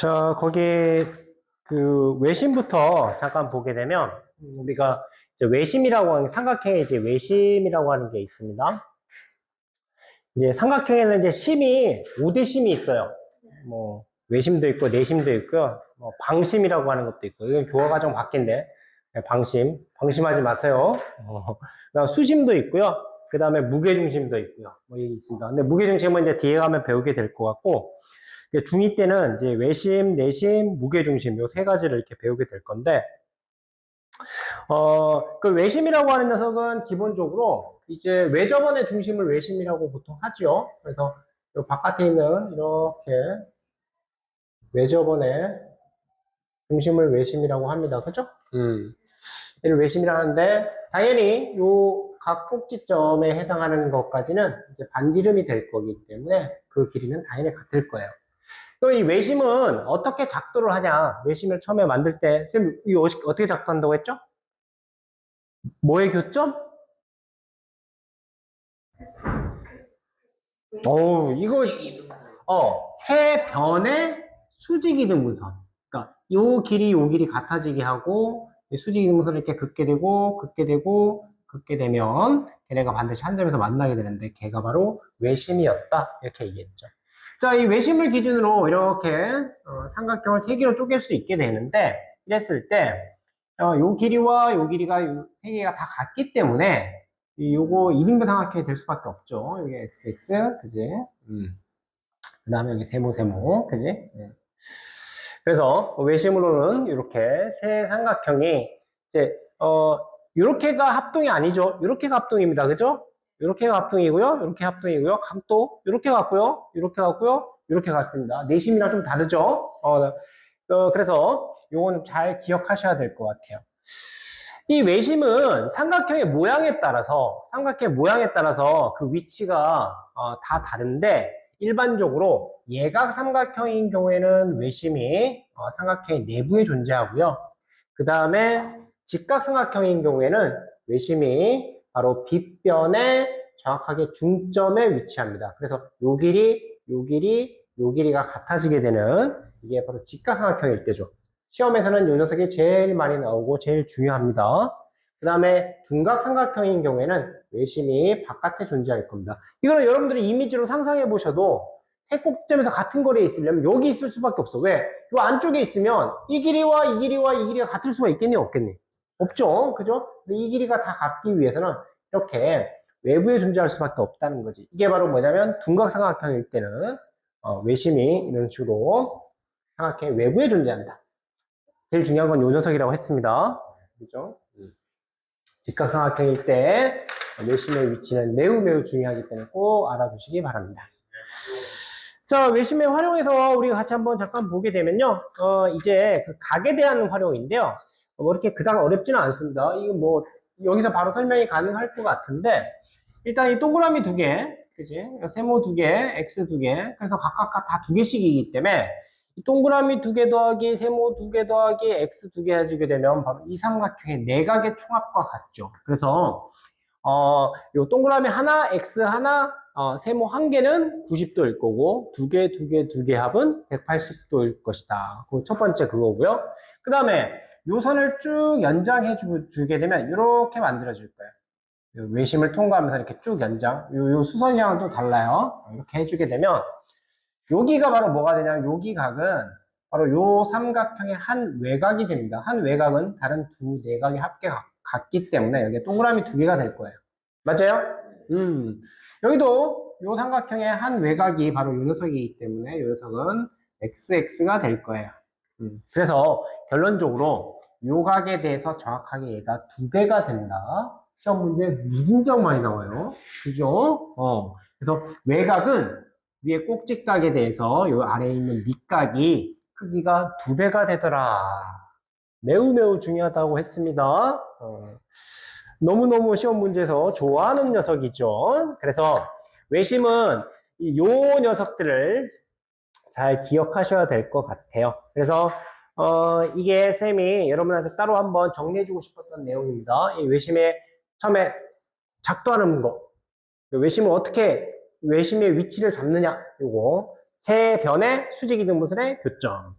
자, 거기 그 외심부터 잠깐 보게 되면 음, 우리가 외심이라고 하는 삼각형에 이제 외심이라고 하는 게 있습니다. 이제 삼각형에는 이제 심이 5대 심이 있어요. 뭐 외심도 있고 내심도 있고요. 뭐 방심이라고 하는 것도 있고 이건 교화 과정 바뀐데 네, 방심 방심하지 마세요. 어, 수심도 있고요. 그 다음에 무게중심도 있고요. 뭐 이게 있습니다. 근데 무게중심은 이제 뒤에 가면 배우게 될 것 같고 중2 때는 이제 외심, 내심, 무게중심 요 세 가지를 이렇게 배우게 될 건데 어, 그 외심이라고 하는 녀석은 기본적으로 이제 외접원의 중심을 외심이라고 보통 하죠. 그래서 요 바깥에 있는 이렇게 외접원의 중심을 외심이라고 합니다. 그죠? 음. 이를 외심이라 하는데 당연히 요 각 꼭지점에 해당하는 것까지는 이제 반지름이 될 거기 때문에 그 길이는 당연히 같을 거예요. 또이 외심은 어떻게 작도를 하냐? 외심을 처음에 만들 때, 쌤, 이거 어시- 어떻게 작도한다고 했죠? 뭐의 교점? 어우, 이거, 어, 세 변의 수직 이등 분선. 그러니까, 요 길이, 요 길이 같아지게 하고, 이 수직 이등 분선을 이렇게 긋게 되고, 긋게 되고, 긋게 되면, 걔네가 반드시 한 점에서 만나게 되는데, 걔가 바로 외심이었다. 이렇게 얘기했죠. 자, 이 외심을 기준으로 이렇게 어, 삼각형을 세 개로 쪼갤 수 있게 되는데 이랬을 때, 어, 요 길이와 요 길이가 요 세 개가 다 같기 때문에 이 요거 이등변 삼각형이 될 수밖에 없죠. 여기 xx, 그지? 음. 그 다음에 여기 세모, 세모, 그지? 네. 그래서 외심으로는 이렇게 세 삼각형이 이제 어 이렇게가 합동이 아니죠. 이렇게가 합동입니다. 그죠? 이렇게가 합동이고요. 이렇게 합동이고요. 각도 이렇게 같고요. 이렇게 같고요. 이렇게 같습니다. 내심이랑 좀 다르죠. 어, 어, 그래서 요거는 잘 기억하셔야 될 것 같아요. 이 외심은 삼각형의 모양에 따라서 삼각형의 모양에 따라서 그 위치가 어, 다 다른데 일반적으로 예각 삼각형인 경우에는 외심이 어, 삼각형의 내부에 존재하고요. 그 다음에 직각 삼각형인 경우에는 외심이 바로 빗변의 정확하게 중점에 위치합니다. 그래서 요 길이, 요 길이, 요 길이가 같아지게 되는 이게 바로 직각삼각형일 때죠. 시험에서는 요 녀석이 제일 많이 나오고 제일 중요합니다. 그 다음에 둔각삼각형인 경우에는 외심이 바깥에 존재할 겁니다. 이거는 여러분들이 이미지로 상상해 보셔도 세 꼭지점에서 같은 거리에 있으려면 여기 있을 수밖에 없어. 왜? 요 안쪽에 있으면 이 길이와 이 길이와 이 길이가 같을 수가 있겠니? 없겠니? 없죠. 그죠? 근데 이 길이가 다 같기 위해서는 이렇게 외부에 존재할 수밖에 없다는 거지. 이게 바로 뭐냐면 둔각삼각형일 때는 어, 외심이 이런 식으로 삼각형의 외부에 존재한다. 제일 중요한 건 요 녀석이라고 했습니다. 그죠? 음. 직각삼각형일 때 외심의 위치는 매우 매우 중요하기 때문에 꼭 알아두시기 바랍니다. 자, 외심의 활용에서 우리가 같이 한번 잠깐 보게 되면요. 어, 이제 그 각에 대한 활용인데요. 뭐 이렇게 그닥 어렵지는 않습니다. 이거 뭐 여기서 바로 설명이 가능할 것 같은데 일단 이 동그라미 두 개, 그지? 세모 두 개, x 두 개. 그래서 각각 다 두 개씩이기 때문에 이 동그라미 두 개 더하기 세모 두 개 더하기 x 두 개 해주게 되면 바로 이 삼각형의 내각의 총합과 같죠. 그래서 어, 요 동그라미 하나, x 하나, 어, 세모 한 개는 90도일 거고 두 개, 두 개, 두 개 합은 180도일 것이다. 그 첫 번째 그거고요. 그 다음에 요 선을 쭉 연장해 주, 주게 되면 이렇게 만들어 줄 거예요. 요 외심을 통과하면서 이렇게 쭉 연장. 요, 요 수선이랑은 또 달라요. 이렇게 해주게 되면 여기가 바로 뭐가 되냐면 여기 각은 바로 요 삼각형의 한 외곽이 됩니다. 한 외곽은 다른 두 내각의 합계 같- 같기 때문에 여기 동그라미 두 개가 될 거예요. 맞아요? 음. 여기도 요 삼각형의 한 외곽이 바로 요 녀석이기 때문에 요 녀석은 xx가 될 거예요. 음. 그래서 결론적으로 요 각에 대해서 정확하게 얘가 두 배가 된다. 시험 문제 무진장 많이 나와요. 그죠? 어. 그래서 외곽은 위에 꼭지각에 대해서 요 아래에 있는 밑각이 크기가 두 배가 되더라. 매우 매우 중요하다고 했습니다. 어. 너무너무 시험 문제에서 좋아하는 녀석이죠. 그래서 외심은 이 요 녀석들을 잘 기억하셔야 될 것 같아요. 그래서 어, 이게 쌤이 여러분한테 따로 한번 정리해주고 싶었던 내용입니다. 이 외심의 처음에 작도하는 거. 외심을 어떻게, 외심의 위치를 잡느냐. 요거. 세 변의 수직 이등분선의 교점.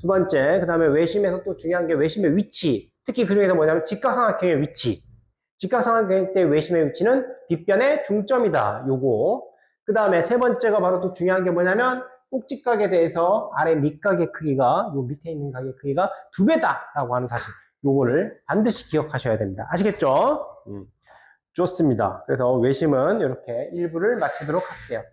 두 번째, 그 다음에 외심에서 또 중요한 게 외심의 위치. 특히 그 중에서 뭐냐면 직각삼각형의 위치. 직각삼각형 때 외심의 위치는 빗변의 중점이다. 요거. 그 다음에 세 번째가 바로 또 중요한 게 뭐냐면 꼭지각에 대해서 아래 밑각의 크기가 요 밑에 있는 각의 크기가 두 배다라고 하는 사실. 요거를 반드시 기억하셔야 됩니다. 아시겠죠? 음, 좋습니다. 그래서 외심은 이렇게 일부를 마치도록 할게요.